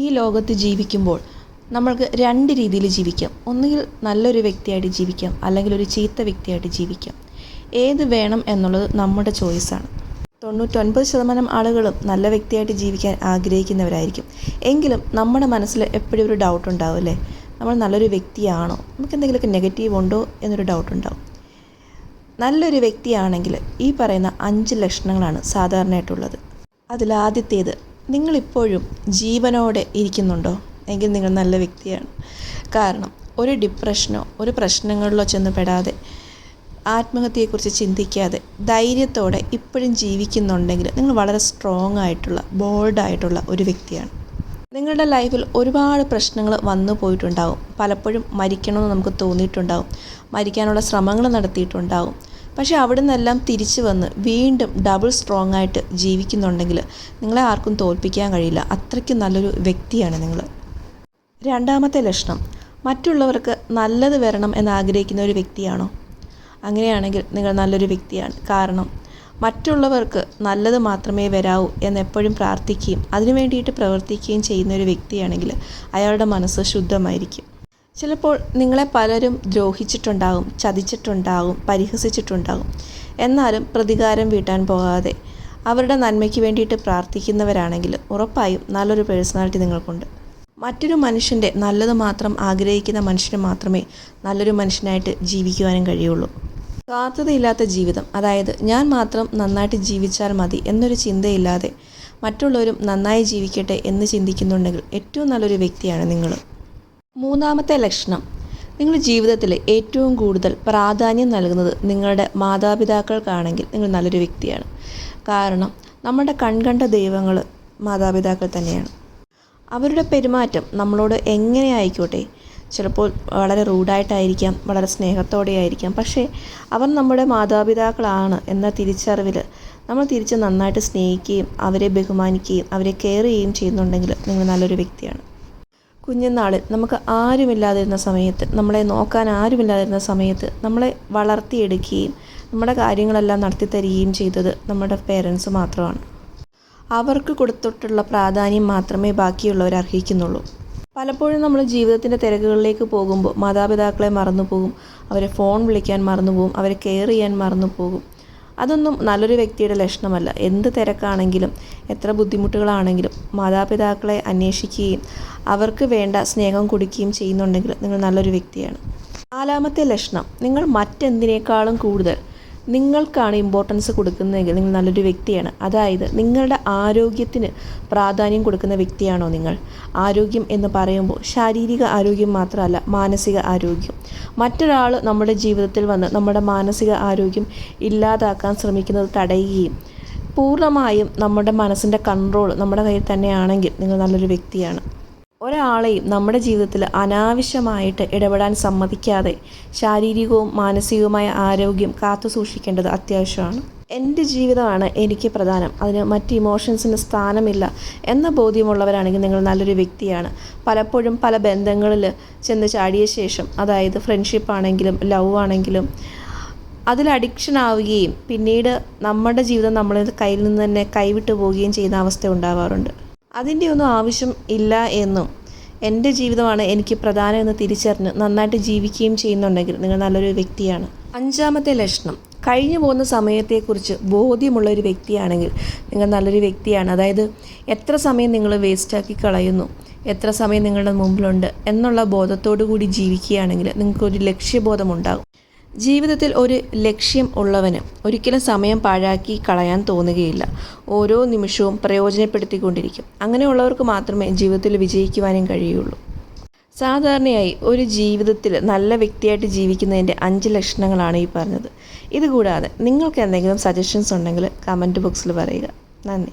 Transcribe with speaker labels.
Speaker 1: ഈ ലോകത്ത് ജീവിക്കുമ്പോൾ നമ്മൾക്ക് രണ്ട് രീതിയിൽ ജീവിക്കാം. ഒന്നുകിൽ നല്ലൊരു വ്യക്തിയായിട്ട് ജീവിക്കാം അല്ലെങ്കിൽ ഒരു ചീത്ത വ്യക്തിയായിട്ട് ജീവിക്കാം. ഏത് വേണം എന്നുള്ളത് നമ്മുടെ ചോയ്സാണ് തൊണ്ണൂറ്റൊൻപത് ശതമാനം ആളുകളും നല്ല വ്യക്തിയായിട്ട് ജീവിക്കാൻ ആഗ്രഹിക്കുന്നവരായിരിക്കും. എങ്കിലും നമ്മുടെ മനസ്സിൽ എപ്പോഴും ഒരു ഡൗട്ട് ഉണ്ടാവും അല്ലേ? നമ്മൾ നല്ലൊരു വ്യക്തിയാണോ? നമുക്ക് എന്തെങ്കിലുമൊക്കെ നെഗറ്റീവ് ഉണ്ടോ എന്നൊരു ഡൗട്ട് ഉണ്ടാവും. നല്ലൊരു വ്യക്തിയാണെങ്കിൽ ഈ പറയുന്ന അഞ്ച് ലക്ഷണങ്ങളാണ് സാധാരണയായിട്ടുള്ളത്. അതിൽ അതിലാദ്യത്തേത് നിങ്ങളിപ്പോഴും ജീവനോടെ ഇരിക്കുന്നുണ്ടോ? എങ്കിൽ നിങ്ങൾ നല്ല വ്യക്തിയാണ്. കാരണം ഒരു ഡിപ്രഷനോ ഒരു പ്രശ്നങ്ങളിലോ ചെന്ന് പെടാതെ ആത്മഹത്യയെക്കുറിച്ച് ചിന്തിക്കാതെ ധൈര്യത്തോടെ ഇപ്പോഴും ജീവിക്കുന്നുണ്ടെങ്കിൽ നിങ്ങൾ വളരെ സ്ട്രോങ് ആയിട്ടുള്ള ബോൾഡായിട്ടുള്ള ഒരു വ്യക്തിയാണ്. നിങ്ങളുടെ ലൈഫിൽ ഒരുപാട് പ്രശ്നങ്ങൾ വന്നു പോയിട്ടുണ്ടാവും. പലപ്പോഴും മരിക്കണമെന്ന് നമുക്ക് തോന്നിയിട്ടുണ്ടാവും. മരിക്കാനുള്ള ശ്രമങ്ങൾ നടത്തിയിട്ടുണ്ടാവും. പക്ഷേ അവിടെ നിന്നെല്ലാം തിരിച്ചു വന്ന് വീണ്ടും ഡബിൾ സ്ട്രോങ് ആയിട്ട് ജീവിക്കുന്നുണ്ടെങ്കിൽ നിങ്ങളെ ആർക്കും തോൽപ്പിക്കാൻ കഴിയില്ല. അത്രയ്ക്ക് നല്ലൊരു വ്യക്തിയാണ് നിങ്ങൾ രണ്ടാമത്തെ ലക്ഷണം മറ്റുള്ളവർക്ക് നല്ലത് വരണം എന്ന് ആഗ്രഹിക്കുന്ന ഒരു വ്യക്തിയാണോ? അങ്ങനെയാണെങ്കിൽ നിങ്ങൾ നല്ലൊരു വ്യക്തിയാണ്. കാരണം മറ്റുള്ളവർക്ക് നല്ലത് മാത്രമേ വരാവൂ എന്നെപ്പോഴും പ്രാർത്ഥിക്കുകയും അതിനു വേണ്ടിയിട്ട് പ്രവർത്തിക്കുകയും ചെയ്യുന്ന ഒരു വ്യക്തിയാണെങ്കിൽ അയാളുടെ മനസ്സ് ശുദ്ധമായിരിക്കും. ചിലപ്പോൾ നിങ്ങളെ പലരും ദ്രോഹിച്ചിട്ടുണ്ടാകും ചതിച്ചിട്ടുണ്ടാകും പരിഹസിച്ചിട്ടുണ്ടാകും എന്നാലും പ്രതികാരം വീട്ടാൻ പോകാതെ അവരുടെ നന്മയ്ക്ക് വേണ്ടിയിട്ട് പ്രാർത്ഥിക്കുന്നവരാണെങ്കിൽ ഉറപ്പായും നല്ലൊരു പേഴ്സണാലിറ്റി നിങ്ങൾക്കുണ്ട്. മറ്റൊരു മനുഷ്യന്റെ നല്ലത് മാത്രം ആഗ്രഹിക്കുന്ന മനുഷ്യന് മാത്രമേ നല്ലൊരു മനുഷ്യനായിട്ട് ജീവിക്കുവാനും കഴിയുള്ളൂ. സ്വാർത്ഥതയില്ലാത്ത ജീവിതം അതായത് ഞാൻ മാത്രം നന്നായിട്ട് ജീവിച്ചാൽ മതി എന്നൊരു ചിന്തയില്ലാതെ മറ്റുള്ളവരും നന്നായി ജീവിക്കട്ടെ എന്ന് ചിന്തിക്കുന്നുണ്ടെങ്കിൽ ഏറ്റവും നല്ലൊരു വ്യക്തിയാണ് നിങ്ങൾ മൂന്നാമത്തെ ലക്ഷണം. നിങ്ങൾ ജീവിതത്തിൽ ഏറ്റവും കൂടുതൽ പ്രാധാന്യം നൽകുന്നത് നിങ്ങളുടെ മാതാപിതാക്കൾക്കാണെങ്കിൽ നിങ്ങൾ നല്ലൊരു വ്യക്തിയാണ്. കാരണം നമ്മുടെ കൺകണ്ട ദൈവങ്ങൾ മാതാപിതാക്കൾ തന്നെയാണ്. അവരുടെ പെരുമാറ്റം നമ്മളോട് എങ്ങനെ ആയിക്കോട്ടെ? ചിലപ്പോൾ വളരെ റൂഡായിട്ടായിരിക്കാം വളരെ സ്നേഹത്തോടെ ആയിരിക്കാം പക്ഷേ അവർ നമ്മുടെ മാതാപിതാക്കളാണ് എന്ന തിരിച്ചറിവിൽ നമ്മൾ തിരിച്ച് നന്നായിട്ട് സ്നേഹിക്കുകയും അവരെ ബഹുമാനിക്കുകയും അവരെ കെയർ ചെയ്യുകയും ചെയ്യുന്നുണ്ടെങ്കിൽ നിങ്ങൾ നല്ലൊരു വ്യക്തിയാണ്. കുഞ്ഞുനാളിൽ നമുക്ക് ആരുമില്ലാതിരുന്ന സമയത്ത് നമ്മളെ നോക്കാൻ ആരുമില്ലാതിരുന്ന സമയത്ത് നമ്മളെ വളർത്തിയെടുക്കുകയും നമ്മുടെ കാര്യങ്ങളെല്ലാം നടത്തി തരികയും ചെയ്തത് നമ്മുടെ പേരൻസ് മാത്രമാണ്. അവർക്ക് കൊടുത്തിട്ടുള്ള പ്രാധാന്യം മാത്രമേ ബാക്കിയുള്ളവർ അർഹിക്കുന്നുള്ളൂ. പലപ്പോഴും നമ്മൾ ജീവിതത്തിന്റെ തിരക്കുകളിലേക്ക് പോകുമ്പോൾ മാതാപിതാക്കളെ മറന്നു പോകും അവരെ ഫോൺ വിളിക്കാൻ മറന്നു പോകും അവരെ കെയർ ചെയ്യാൻ മറന്നു പോകും അതൊന്നും നല്ലൊരു വ്യക്തിയുടെ ലക്ഷണമല്ല. എന്ത് തിരക്കാണെങ്കിലും എത്ര ബുദ്ധിമുട്ടുകളാണെങ്കിലും മാതാപിതാക്കളെ അന്വേഷിക്കുകയും അവർക്ക് വേണ്ട സ്നേഹം കൊടുക്കുകയും ചെയ്യുന്നുണ്ടെങ്കിൽ നിങ്ങൾ നല്ലൊരു വ്യക്തിയാണ്. നാലാമത്തെ ലക്ഷണം നിങ്ങൾ മറ്റെന്തിനേക്കാളും കൂടുതൽ നിങ്ങൾക്കാണ് ഇമ്പോർട്ടൻസ് കൊടുക്കുന്നതെങ്കിൽ നിങ്ങൾ നല്ലൊരു വ്യക്തിയാണ്. അതായത് നിങ്ങളുടെ ആരോഗ്യത്തിന് പ്രാധാന്യം കൊടുക്കുന്ന വ്യക്തിയാണോ നിങ്ങൾ? ആരോഗ്യം എന്ന് പറയുമ്പോൾ ശാരീരിക ആരോഗ്യം മാത്രമല്ല മാനസിക ആരോഗ്യം. മറ്റൊരാൾ നമ്മുടെ ജീവിതത്തിൽ വന്ന് നമ്മുടെ മാനസിക ആരോഗ്യം ഇല്ലാതാക്കാൻ ശ്രമിക്കുന്നത് തടയുകയും പൂർണമായും നമ്മുടെ മനസ്സിന്റെ കൺട്രോൾ നമ്മുടെ കയ്യിൽ തന്നെയാണെങ്കിൽ നിങ്ങൾ നല്ലൊരു വ്യക്തിയാണ്. ഒരാളെയും നമ്മുടെ ജീവിതത്തിൽ അനാവശ്യമായിട്ട് ഇടപെടാൻ സമ്മതിക്കാതെ ശാരീരികവും മാനസികവുമായ ആരോഗ്യം കാത്തു സൂക്ഷിക്കേണ്ടത് അത്യാവശ്യമാണ്. എന്റെ ജീവിതമാണ് എനിക്ക് പ്രധാനം. അതിന് മറ്റ് ഇമോഷൻസിന് സ്ഥാനമില്ല എന്ന ബോധ്യമുള്ളവരാണെങ്കിൽ നിങ്ങൾ നല്ലൊരു വ്യക്തിയാണ്. പലപ്പോഴും പല ബന്ധങ്ങളിൽ ചെന്ന് ചാടിയ ശേഷം അതായത് ഫ്രണ്ട്ഷിപ്പ് ആണെങ്കിലും ലവ് ആണെങ്കിലും അതിൽ അഡിക്ഷൻ ആവുകയും പിന്നീട് നമ്മുടെ ജീവിതം നമ്മളിൽ കയ്യിൽ നിന്ന് തന്നെ കൈവിട്ടു പോവുകയും ചെയ്യുന്ന അവസ്ഥ ഉണ്ടാവാറുണ്ട്. അതിന്റെ ഒന്നും ആവശ്യം ഇല്ല എന്നും എന്റെ ജീവിതമാണ് എനിക്ക് പ്രധാനം എന്ന് തിരിച്ചറിഞ്ഞ് നന്നായിട്ട് ജീവിക്കുകയും ചെയ്യുന്നുണ്ടെങ്കിൽ നിങ്ങൾ നല്ലൊരു വ്യക്തിയാണ്. അഞ്ചാമത്തെ ലക്ഷണം കഴിഞ്ഞു പോകുന്ന സമയത്തെക്കുറിച്ച് ബോധ്യമുള്ള ഒരു വ്യക്തിയാണെങ്കിൽ നിങ്ങൾ നല്ലൊരു വ്യക്തിയാണ്. അതായത് എത്ര സമയം നിങ്ങൾ വേസ്റ്റാക്കി കളയുന്നു എത്ര സമയം നിങ്ങളുടെ മുമ്പിലുണ്ട് എന്നുള്ള ബോധത്തോടു കൂടി ജീവിക്കുകയാണെങ്കിൽ നിങ്ങൾക്കൊരു ലക്ഷ്യബോധം ഉണ്ടാകും ജീവിതത്തിൽ ഒരു ലക്ഷ്യം ഉള്ളവന് ഒരിക്കലും സമയം പാഴാക്കി കളയാൻ തോന്നുകയില്ല. ഓരോ നിമിഷവും പ്രയോജനപ്പെടുത്തിക്കൊണ്ടിരിക്കും. അങ്ങനെയുള്ളവർക്ക് മാത്രമേ ജീവിതത്തിൽ വിജയിക്കുവാനും കഴിയുള്ളൂ. സാധാരണയായി ഒരു ജീവിതത്തിൽ നല്ല വ്യക്തിയായിട്ട് ജീവിക്കുന്നതിന്റെ അഞ്ച് ലക്ഷണങ്ങളാണ് ഈ പറഞ്ഞത്. ഇതുകൂടാതെ നിങ്ങൾക്ക് എന്തെങ്കിലും സജഷൻസ് ഉണ്ടെങ്കിൽ കമന്റ് ബോക്സിൽ പറയുക. നന്ദി.